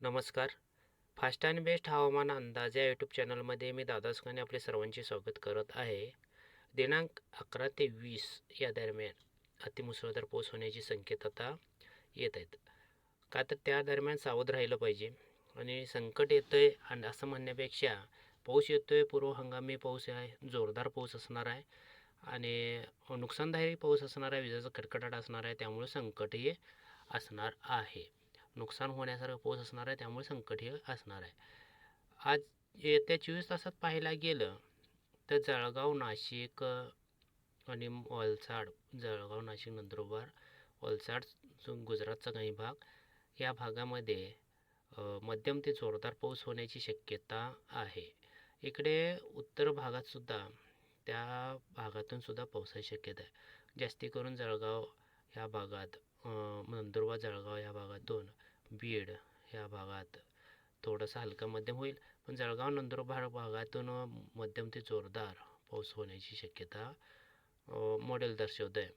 नमस्कार. Fast and best हवामान अंदाज या यूट्यूब चॅनलमध्ये मी दादा सुकाने आपले सर्वांचे स्वागत करत आहे. दिनांक अकरा ते वीस या दरम्यान अतिमुसळधार पाऊस होण्याची संकेतता येत आहेत. का तर त्या दरम्यान सावध राहिलं पाहिजे आणि संकट येतं आहे आणि असं म्हणण्यापेक्षा पाऊस येतो आहे पूर्व हंगामी पाऊस आहे जोरदार पाऊस असणार आहे आणि नुकसानदायी पाऊस असणार आहे विजेचा कडकडाट असणार आहे त्यामुळे संकटही असणार आहे. नुकसान होण्यासारखं पाऊस असणार आहे त्यामुळे संकट हे असणार आहे. आज येत्या चोवीस तासात पाहायला गेलं तर जळगाव नाशिक आणि वलसाड जळगाव नाशिक नंदुरबार वलसाड गुजरातचा काही भाग या भागामध्ये मध्यम ते जोरदार पाऊस होण्याची शक्यता आहे. इकडे उत्तर भागातसुद्धा त्या भागातूनसुद्धा पावसाची शक्यता आहे. जास्ती करून जळगाव ह्या भागात नंदुरबार जळगाव या भागातून बीड ह्या भागात थोडासा हलका मध्यम होईल. पण जळगाव नंदुरबार भागातून मध्यम ते जोरदार पाऊस होण्याची शक्यता मॉडेल दर्शवतं आहे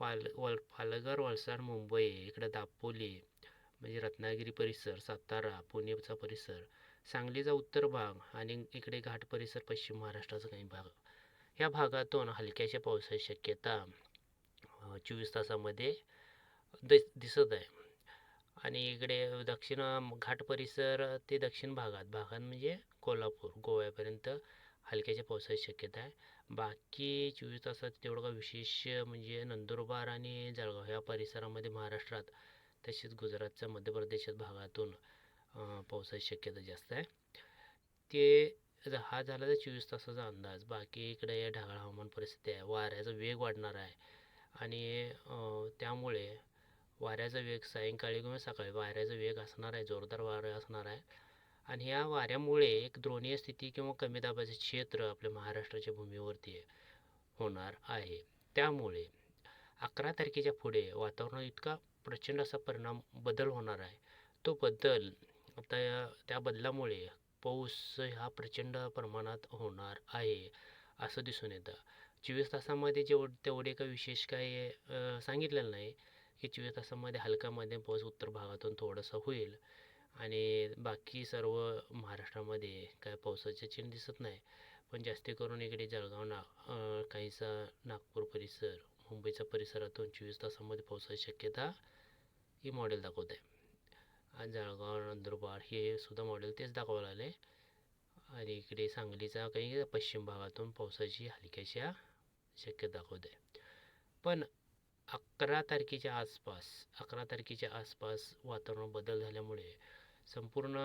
पाल वल पालघर वलसाड मुंबई इकडं दापोली म्हणजे रत्नागिरी परिसर सातारा पुणेचा परिसर सांगलीचा उत्तर भाग आणि इकडे घाट परिसर पश्चिम महाराष्ट्राचा काही भाग. ह्या भागातून हलक्याशा पावसाची शक्यता चोवीस तासामध्ये दिस दिसत आहे. आणि इकडे दक्षिण घाट परिसर ते दक्षिण भागात. भागात म्हणजे कोल्हापूर गोव्यापर्यंत हलक्याच्या पावसाची शक्यता आहे. बाकी चोवीस तासात तेवढं का विशेष म्हणजे नंदुरबार आणि जळगाव ह्या परिसरामध्ये महाराष्ट्रात तसेच गुजरातच्या मध्य प्रदेशात भागातून पावसाची शक्यता जास्त आहे. ते हा झाला तर चोवीस तासाचा अंदाज. बाकी इकडे ढगाळ हवामान परिस्थिती आहे. वाऱ्याचा वेग वाढणार आहे. आणि त्यामुळे वाऱ्याचा वेग सायंकाळी किंवा सकाळी वाऱ्याचा वेग असणार आहे जोरदार वारा असणार आहे. आणि या वाऱ्यामुळे एक द्रोणीय स्थिती किंवा कमी दाबाचे क्षेत्र आपल्या महाराष्ट्राच्या भूमीवरती होणार आहे. त्यामुळे अकरा तारखेच्या पुढे वातावरणात इतका प्रचंड असा परिणाम बदल होणार आहे. तो बदल आता त्या बदलामुळे पाऊस हा प्रचंड प्रमाणात होणार आहे असं दिसून येतं. चोवीस तासामध्ये जेवढ तेवढे काही विशेष काही सांगितलेलं नाही. की चोवीस तासामध्ये हलका मध्यम पाऊस उत्तर भागातून थोडासा होईल. आणि बाकी सर्व महाराष्ट्रामध्ये काय पावसाचे चिन्ह दिसत नाही. पण जास्ती करून इकडे जळगाव ना काहीसा नागपूर परिसर मुंबईच्या परिसरातून चोवीस तासामध्ये पावसाची शक्यता ही मॉडेल दाखवत. आहे आणि जळगाव नंदुरबार हे सुद्धा मॉडेल तेच दाखवायला लागले आणि इकडे सांगलीचा काही पश्चिम भागातून पावसाची हलक्याशा शक्यता दाखवते. पण अकरा तारखेच्या आसपास अकरा तारखेच्या आसपास वातावरण बदल झाल्यामुळे संपूर्ण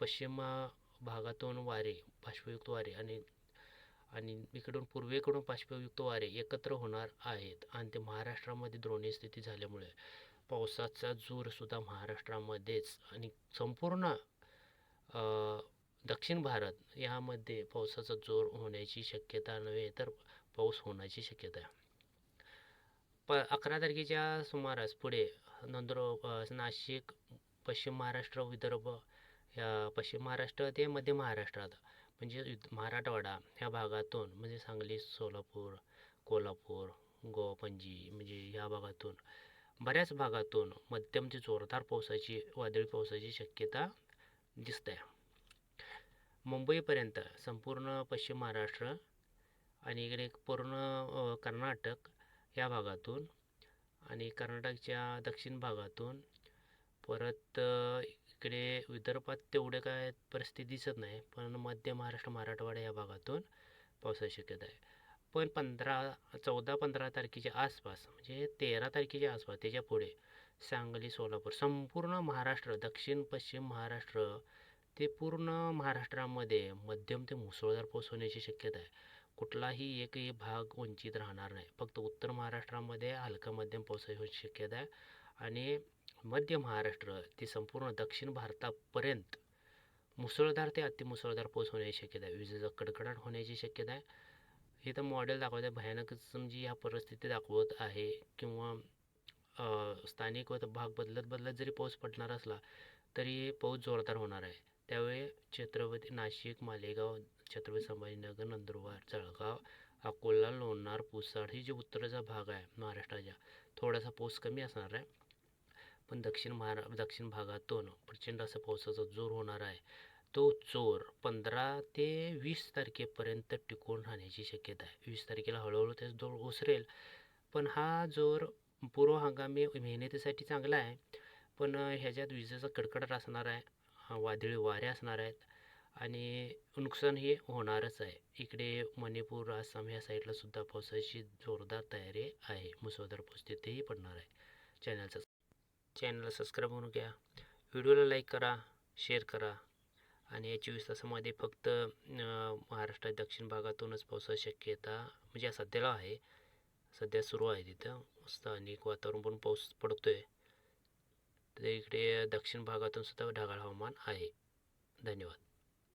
पश्चिम भागातून वारे पाश्वयुक्त वारे आणि आणि इकडून पूर्वेकडून पाश्वयुक्त वारे एकत्र होणार आहेत आणि ते महाराष्ट्रामध्ये द्रोणी स्थिती झाल्यामुळे पावसाचा जोरसुद्धा महाराष्ट्रामध्येच आणि संपूर्ण दक्षिण भारत यामध्ये पावसाचा जोर होण्याची शक्यता नव्हे तर पाऊस होण्याची शक्यता आहे. प अकरा तारखेच्या सुमारास पुढे नंदुर नाशिक पश्चिम महाराष्ट्र विदर्भ या पश्चिम महाराष्ट्र ते मध्य महाराष्ट्रात म्हणजे मराठवाडा ह्या भागातून म्हणजे सांगली सोलापूर कोल्हापूर गोवा पणजी म्हणजे ह्या भागातून बऱ्याच भागातून मध्यम ते जोरदार पावसाची वादळी पावसाची शक्यता दिसते मुंबईपर्यंत संपूर्ण पश्चिम महाराष्ट्र आणि इकडे पूर्ण कर्नाटक या भागातून आणि कर्नाटकच्या दक्षिण भागातून. परत इकडे विदर्भात तेवढे काय परिस्थिती दिसत नाही पण मध्य महाराष्ट्र मराठवाडा या भागातून पावसाची शक्यता आहे. पण पंधरा चौदा पंधरा तारखेच्या आसपास म्हणजे तेरा तारखेच्या आसपास त्याच्या पुढे सांगली सोलापूर संपूर्ण महाराष्ट्र दक्षिण पश्चिम महाराष्ट्र ते पूर्ण महाराष्ट्रामध्ये मध्यम ते मुसळधार पाऊस होण्याची शक्यता आहे. कुठलाही एकही भाग वंचित राहणार नाही. फक्त उत्तर महाराष्ट्रामध्ये हलका मध्यम पावसाची होण्याची शक्यता आहे. आणि मध्य महाराष्ट्र ते संपूर्ण दक्षिण भारतापर्यंत मुसळधार ते अतिमुसळधार पाऊस होण्याची शक्यता आहे. विजेचा कडकडाट होण्याची शक्यता आहे. हे तर मॉडेल दाखवत आहे भयानकच म्हणजे ह्या परिस्थिती दाखवत आहे किंवा स्थानिक व भाग बदलत बदलत जरी पाऊस पडणार असला तरी पाऊस जोरदार होणार आहे. त्यावेळी छत्रपती नाशिक मालेगाव छत्रपती संभाजीनगर नंदुरबार जळगाव अकोला लोणार पुसाड ही जी उत्तरेचा भाग आहे महाराष्ट्राच्या थोडासा पाऊस कमी असणार आहे. पण दक्षिण महारा दक्षिण भागातून प्रचंड असा पावसाचा जोर होणार आहे. तो जोर पंधरा ते वीस तारखेपर्यंत टिकून राहण्याची शक्यता आहे. वीस तारखेला हळूहळू त्याचा जोर ओसरेल. पण हा जोर पूर्व हंगामी मेहनतीसाठी चांगला आहे. पण ह्याच्यात विजेचा कडकडाट असणार आहे. वादळी वारे असणार आहेत. आणि नुकसान हे होणारच आहे. इकडे मणिपूर आसाम ह्या साईडला सुद्धा पावसाची जोरदार तयारी आहे. मुसळधार पाऊस तिथेही पडणार आहे. चॅनलचा चॅनलला सबस्क्राईब करून घ्या. व्हिडिओला लाईक करा शेअर करा. आणि या चोवीस तासामध्ये फक्त महाराष्ट्रात दक्षिण भागातूनच पावसाची शक्यता म्हणजे सध्याला आहे. सध्या सुरू आहे तिथं. स्थानिक वातावरण पण पाऊस पडतो आहे तर इकडे दक्षिण भागातून सुद्धा ढगाळ हवामान आहे. धन्यवाद.